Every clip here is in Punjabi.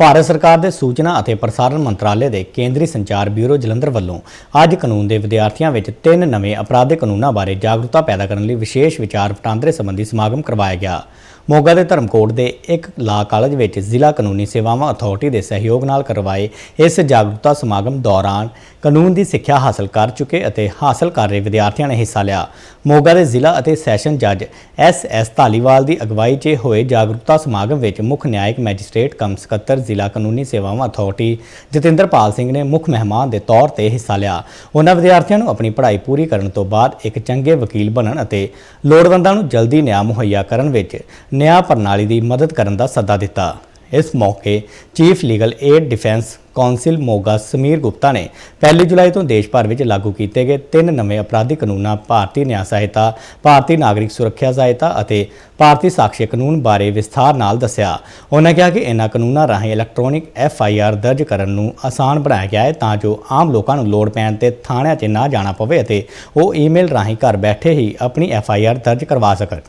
ਭਾਰਤ ਸਰਕਾਰ ਦੇ ਸੂਚਨਾ ਅਤੇ ਪ੍ਰਸਾਰਣ ਮੰਤਰਾਲੇ ਦੇ ਕੇਂਦਰੀ ਸੰਚਾਰ ਬਿਊਰੋ ਜਲੰਧਰ ਵੱਲੋਂ ਅੱਜ ਕਾਨੂੰਨ ਦੇ ਵਿਦਿਆਰਥੀਆਂ ਵਿੱਚ ਤਿੰਨ ਨਵੇਂ ਅਪਰਾਧਿਕ ਕਾਨੂੰਨਾਂ ਬਾਰੇ ਜਾਗਰੂਕਤਾ ਪੈਦਾ ਕਰਨ ਲਈ ਵਿਸ਼ੇਸ਼ ਵਿਚਾਰ ਵਟਾਂਦਰੇ ਸੰਬੰਧੀ ਸਮਾਗਮ ਕਰਵਾਇਆ ਗਿਆ। ਮੋਗਾ ਦੇ ਧਰਮਕੋਟ ਦੇ ਇੱਕ ਲਾ ਕਾਲਜ ਵਿੱਚ ਜ਼ਿਲ੍ਹਾ ਕਾਨੂੰਨੀ ਸੇਵਾਵਾਂ ਅਥਾਰਟੀ ਦੇ ਸਹਿਯੋਗ ਨਾਲ ਕਰਵਾਏ ਇਸ ਜਾਗਰੂਕਤਾ ਸਮਾਗਮ ਦੌਰਾਨ ਕਾਨੂੰਨ ਦੀ ਸਿੱਖਿਆ ਹਾਸਲ ਕਰ ਚੁੱਕੇ ਅਤੇ ਹਾਸਲ ਕਰ ਰਹੇ ਵਿਦਿਆਰਥੀਆਂ ਨੇ ਹਿੱਸਾ ਲਿਆ। ਮੋਗਾ ਦੇ ਜ਼ਿਲ੍ਹਾ ਅਤੇ ਸੈਸ਼ਨ ਜੱਜ ਐਸ ਐਸ ਧਾਲੀਵਾਲ ਦੀ ਅਗਵਾਈ 'ਚ ਹੋਏ ਜਾਗਰੂਕਤਾ ਸਮਾਗਮ ਵਿੱਚ ਮੁੱਖ ਨਿਆਇਕ ਮੈਜਿਸਟ੍ਰੇਟ ਕਮ ਸਕੱਤਰ ਜ਼ਿਲ੍ਹਾ ਕਾਨੂੰਨੀ ਸੇਵਾਵਾਂ ਅਥਾਰਟੀ ਜਤਿੰਦਰਪਾਲ ਸਿੰਘ ਨੇ ਮੁੱਖ ਮਹਿਮਾਨ ਦੇ ਤੌਰ ਤੇ ਹਿੱਸਾ ਲਿਆ। ਉਹਨਾਂ ਵਿਦਿਆਰਥੀਆਂ ਨੂੰ ਆਪਣੀ ਪੜ੍ਹਾਈ ਪੂਰੀ ਕਰਨ ਤੋਂ ਬਾਅਦ ਇੱਕ ਚੰਗੇ ਵਕੀਲ ਬਣਨ ਅਤੇ ਲੋੜਵੰਦਾਂ ਨੂੰ ਜਲਦੀ ਨਿਆਂ ਮੁਹੱਈਆ ਕਰਨ ਵਿੱਚ ਨਿਆਂ ਪ੍ਰਣਾਲੀ ਦੀ ਮਦਦ ਕਰਨ ਦਾ ਸੱਦਾ ਦਿੱਤਾ। ਇਸ ਮੌਕੇ chief legal aid defence counsel Moga Sameer Gupta ਨੇ 1 ਜੁਲਾਈ ਤੋਂ ਦੇਸ਼ ਭਰ ਵਿੱਚ ਲਾਗੂ ਕੀਤੇ ਗਏ ਤਿੰਨ ਨਵੇਂ ਅਪਰਾਧਿਕ ਕਾਨੂੰਨਾਂ ਭਾਰਤੀ ਨਿਆਂ ਸਹਾਇਤਾ, ਭਾਰਤੀ ਨਾਗਰਿਕ ਸੁਰੱਖਿਆ ਸਹਾਇਤਾ ਅਤੇ ਭਾਰਤੀ ਸਾਕਸ਼ੀ ਕਾਨੂੰਨ ਬਾਰੇ ਵਿਸਥਾਰ ਨਾਲ ਦੱਸਿਆ। ਉਹਨਾਂ ਕਿਹਾ ਕਿ ਇਹਨਾਂ ਕਾਨੂੰਨਾਂ ਰਾਹੀਂ ਇਲੈਕਟ੍ਰੋਨਿਕ ਐਫ ਆਈ ਆਰ ਦਰਜ ਕਰਨ ਨੂੰ ਆਸਾਨ ਬਣਾਇਆ ਗਿਆ ਹੈ ਤਾਂ ਜੋ ਆਮ ਲੋਕਾਂ ਨੂੰ ਲੋੜ ਪੈਣ ਤੇ ਥਾਣਿਆਂ 'ਚ ਨਾ ਜਾਣਾ ਪਵੇ ਅਤੇ ਉਹ ਈਮੇਲ ਰਾਹੀਂ ਘਰ ਬੈਠੇ ਹੀ ਆਪਣੀ ਐਫ ਆਈ ਆਰ ਦਰਜ ਕਰਵਾ ਸਕਣ।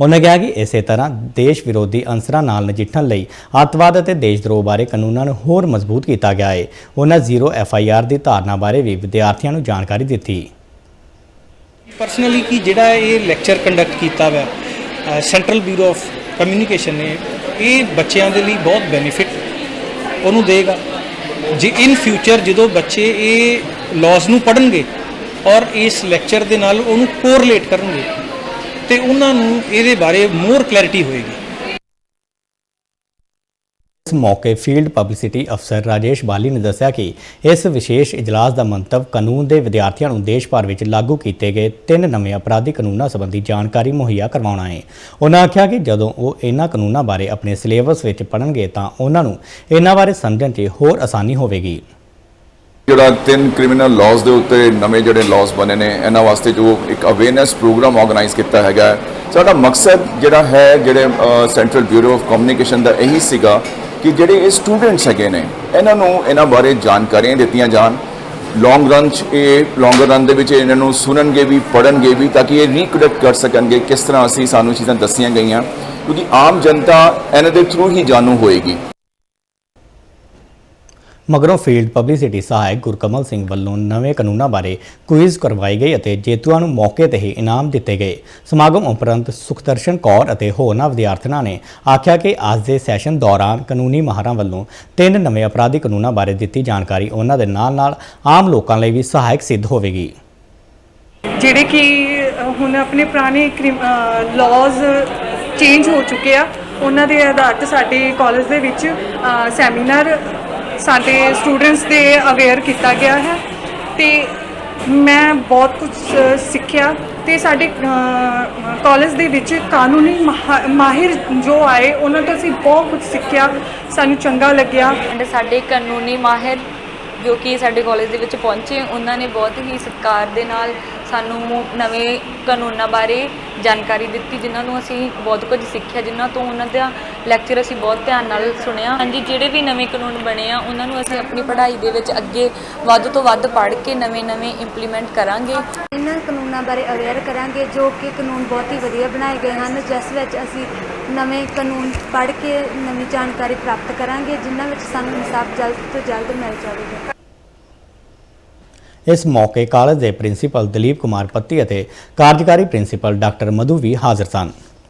ਉਹਨਾਂ ਕਿਹਾ ਕਿ ਇਸੇ ਤਰ੍ਹਾਂ ਦੇਸ਼ ਵਿਰੋਧੀ ਅੰਸਰਾਂ ਨਾਲ ਨਜਿੱਠਣ ਲਈ ਅੱਤਵਾਦ ਅਤੇ ਦੇਸ਼ਦਰੋਹ ਬਾਰੇ ਕਾਨੂੰਨਾਂ ਨੂੰ ਹੋਰ ਮਜ਼ਬੂਤ ਕੀਤਾ ਗਿਆ ਹੈ ਉਹਨਾਂ ਜ਼ੀਰੋ ਐਫ ਆਈ ਆਰ ਦੀ ਧਾਰਨਾ ਬਾਰੇ ਵੀ ਵਿਦਿਆਰਥੀਆਂ ਨੂੰ ਜਾਣਕਾਰੀ ਦਿੱਤੀ। ਪਰਸਨਲੀ ਕਿ ਜਿਹੜਾ ਇਹ ਲੈਕਚਰ ਕੰਡਕਟ ਕੀਤਾ ਵਾ ਸੈਂਟਰਲ ਬਿਊਰੋ ਆਫ ਕਮਿਊਨੀਕੇਸ਼ਨ ਨੇ, ਇਹ ਬੱਚਿਆਂ ਦੇ ਲਈ ਬਹੁਤ ਬੈਨੀਫਿਟ ਉਹਨੂੰ ਦੇਗਾ। ਜੇ ਇਨ ਫਿਊਚਰ ਜਦੋਂ ਬੱਚੇ ਇਹ ਲਾਜ਼ ਨੂੰ ਪੜ੍ਹਨਗੇ ਔਰ ਇਸ ਲੈਕਚਰ ਦੇ ਨਾਲ ਉਹਨੂੰ ਕੋਰਿਲੇਟ ਕਰਨਗੇ ਤੇ ਉਹਨਾਂ ਨੂੰ ਇਹਦੇ ਬਾਰੇ ਮੋਰ ਕਲੈਰਿਟੀ ਹੋਏਗੀ। ਇਸ ਮੌਕੇ ਫੀਲਡ ਪਬਲਿਸਿਟੀ ਅਫਸਰ ਰਾਜੇਸ਼ ਬਾਲੀ ਨੇ ਦੱਸਿਆ ਕਿ ਇਸ ਵਿਸ਼ੇਸ਼ ਇਜਲਾਸ ਦਾ ਮੰਤਵ ਕਾਨੂੰਨ ਦੇ ਵਿਦਿਆਰਥੀਆਂ ਨੂੰ ਦੇਸ਼ ਭਰ ਵਿੱਚ ਲਾਗੂ ਕੀਤੇ ਗਏ ਤਿੰਨ ਨਵੇਂ ਅਪਰਾਧਿਕ ਕਾਨੂੰਨਾਂ ਸੰਬੰਧੀ ਜਾਣਕਾਰੀ ਮੁਹੱਈਆ ਕਰਵਾਉਣਾ ਹੈ। ਉਹਨਾਂ ਆਖਿਆ ਕਿ ਜਦੋਂ ਉਹ ਇਹਨਾਂ ਕਾਨੂੰਨਾਂ ਬਾਰੇ ਆਪਣੇ ਸਿਲੇਬਸ ਵਿੱਚ ਪੜ੍ਹਨਗੇ ਤਾਂ ਉਹਨਾਂ ਨੂੰ ਇਹਨਾਂ ਬਾਰੇ ਸਮਝਣ 'ਚ ਹੋਰ ਆਸਾਨੀ ਹੋਵੇਗੀ। ਜਿਹੜਾ ਤਿੰਨ ਕ੍ਰਿਮੀਨਲ ਲਾਜ਼ ਦੇ ਉੱਤੇ ਨਵੇਂ ਜਿਹੜੇ ਲਾਜ਼ ਬਣੇ ਨੇ, ਇਹਨਾਂ ਵਾਸਤੇ ਜੋ ਇੱਕ ਅਵੇਅਰਨੈਸ ਪ੍ਰੋਗਰਾਮ ਆਰਗੇਨਾਈਜ਼ ਕੀਤਾ ਹੈਗਾ ਸਾਡਾ ਮਕਸਦ ਜਿਹੜਾ ਹੈ, ਜਿਹੜੇ ਸੈਂਟਰਲ ਬਿਊਰੋ ਆਫ ਕਮਿਊਨੀਕੇਸ਼ਨ ਦਾ ਇਹੀ ਸੀਗਾ ਕਿ ਜਿਹੜੇ ਇਹ ਸਟੂਡੈਂਟਸ ਹੈਗੇ ਨੇ, ਇਹਨਾਂ ਨੂੰ ਇਹਨਾਂ ਬਾਰੇ ਜਾਣਕਾਰੀਆਂ ਦਿੱਤੀਆਂ ਜਾਣ। ਲੌਂਗ ਰਨ 'ਚ ਇਹ ਲੌਂਗ ਰਨ ਦੇ ਵਿੱਚ ਇਹਨਾਂ ਨੂੰ ਸੁਣਨਗੇ ਵੀ ਪੜਨਗੇ ਵੀ, ਤਾਂ ਕਿ ਇਹ ਰੀਕਨੈਕਟ ਕਰ ਸਕਣਗੇ ਕਿਸ ਤਰ੍ਹਾਂ ਅਸੀਂ ਸਾਨੂੰ ਚੀਜ਼ਾਂ ਦੱਸੀਆਂ ਗਈਆਂ। ਕਿਉਂਕਿ ਆਮ ਜਨਤਾ ਇਹਨਾਂ ਦੇ ਥਰੂ ਹੀ ਜਾਣੂ ਹੋਏਗੀ। ਮਗਰੋਂ ਫੀਲਡ ਪਬਲਿਸਿਟੀ ਸਹਾਇਕ ਗੁਰਕਮਲ ਸਿੰਘ ਵੱਲੋਂ ਨਵੇਂ ਕਾਨੂੰਨਾਂ ਬਾਰੇ ਕੁਇਜ਼ ਕਰਵਾਈ ਗਈ ਅਤੇ ਜੇਤੂਆਂ ਨੂੰ ਮੌਕੇ ਤੇ ਹੀ ਇਨਾਮ ਦਿੱਤੇ ਗਏ। ਸਮਾਗਮ ਉਪਰੰਤ ਸੁਖਦਰਸ਼ਨ ਕੌਰ ਅਤੇ ਹੋਰਨਾਂ ਵਿਦਿਆਰਥਣਾਂ ਨੇ ਆਖਿਆ ਕਿ ਅੱਜ ਦੇ ਸੈਸ਼ਨ ਦੌਰਾਨ ਕਾਨੂੰਨੀ ਮਾਹਰਾਂ ਵੱਲੋਂ ਤਿੰਨ ਨਵੇਂ ਅਪਰਾਧਿਕ ਕਾਨੂੰਨਾਂ ਬਾਰੇ ਦਿੱਤੀ ਜਾਣਕਾਰੀ ਉਹਨਾਂ ਦੇ ਨਾਲ-ਨਾਲ ਆਮ ਲੋਕਾਂ ਲਈ ਵੀ ਸਹਾਇਕ ਸਿੱਧ ਹੋਵੇਗੀ। ਜਿਹੜੇ ਕਿ ਹੁਣ ਆਪਣੇ ਪੁਰਾਣੇ ਲਾਜ਼ ਚੇਂਜ ਹੋ ਚੁੱਕੇ ਆ, ਉਹਨਾਂ ਦੇ ਆਧਾਰ ਤੇ ਸਾਡੇ ਕਾਲਜ ਦੇ ਵਿੱਚ ਸੈਮੀਨਾਰ ਸਾਡੇ ਸਟੂਡੈਂਟਸ ਦੇ ਅਵੇਅਰ ਕੀਤਾ ਗਿਆ ਹੈ ਤੇ ਮੈਂ ਬਹੁਤ ਕੁਝ ਸਿੱਖਿਆ ਤੇ ਸਾਡੇ ਕਾਲਜ ਦੇ ਵਿੱਚ ਕਾਨੂੰਨੀ ਮਾਹ- ਮਾਹਿਰ ਜੋ ਆਏ, ਉਹਨਾਂ ਤੋਂ ਅਸੀਂ ਬਹੁਤ ਕੁਝ ਸਿੱਖਿਆ, ਸਾਨੂੰ ਚੰਗਾ ਲੱਗਿਆ। ਸਾਡੇ ਕਾਨੂੰਨੀ ਮਾਹਿਰ ਜੋ ਕਿ ਸਾਡੇ ਕਾਲਜ ਦੇ ਵਿੱਚ ਪਹੁੰਚੇ, ਉਹਨਾਂ ਨੇ ਬਹੁਤ ਹੀ ਸਤਿਕਾਰ ਦੇ ਨਾਲ ਸਾਨੂੰ ਨਵੇਂ ਕਾਨੂੰਨਾਂ ਬਾਰੇ ਜਾਣਕਾਰੀ ਦਿੱਤੀ, ਜਿਨ੍ਹਾਂ ਨੂੰ ਅਸੀਂ ਬਹੁਤ ਕੁਝ ਸਿੱਖਿਆ, ਜਿਨ੍ਹਾਂ ਤੋਂ ਉਹਨਾਂ ਦਾ ਲੈਕਚਰ ਅਸੀਂ ਬਹੁਤ ਧਿਆਨ ਨਾਲ ਸੁਣਿਆ। ਹਾਂਜੀ, ਜਿਹੜੇ ਵੀ ਨਵੇਂ ਕਾਨੂੰਨ ਬਣੇ ਆ, ਉਹਨਾਂ ਨੂੰ ਅਸੀਂ ਆਪਣੀ ਪੜ੍ਹਾਈ ਦੇ ਵਿੱਚ ਅੱਗੇ ਵੱਧ ਤੋਂ ਵੱਧ ਪੜ੍ਹ ਕੇ ਨਵੇਂ-ਨਵੇਂ ਇੰਪਲੀਮੈਂਟ ਕਰਾਂਗੇ। ਇਹਨਾਂ ਕਾਨੂੰਨਾਂ ਬਾਰੇ ਅਵੇਅਰ ਕਰਾਂਗੇ, ਜੋ ਕਿ ਕਾਨੂੰਨ ਬਹੁਤ ਹੀ ਵਧੀਆ ਬਣਾਏ ਗਏ ਹਨ, ਜਿਸ ਵਿੱਚ ਅਸੀਂ ਨਵੇਂ ਕਾਨੂੰਨ ਪੜ੍ਹ ਕੇ ਨਵੀਂ ਜਾਣਕਾਰੀ ਪ੍ਰਾਪਤ ਕਰਾਂਗੇ, ਜਿਨ੍ਹਾਂ ਵਿੱਚ ਸਾਨੂੰ ਇਨਸਾਫ ਜਲਦ ਤੋਂ ਜਲਦ ਮਿਲ ਜਾਵੇਗਾ। ਇਸ ਮੌਕੇ ਕਾਲਜ ਦੇ ਪ੍ਰਿੰਸੀਪਲ ਦਲੀਪ ਕੁਮਾਰ ਪੱਤੀ ਅਤੇ ਕਾਰਜਕਾਰੀ ਪ੍ਰਿੰਸੀਪਲ ਡਾਕਟਰ ਮਧੂ ਵੀ ਹਾਜ਼ਰ ਸਨ।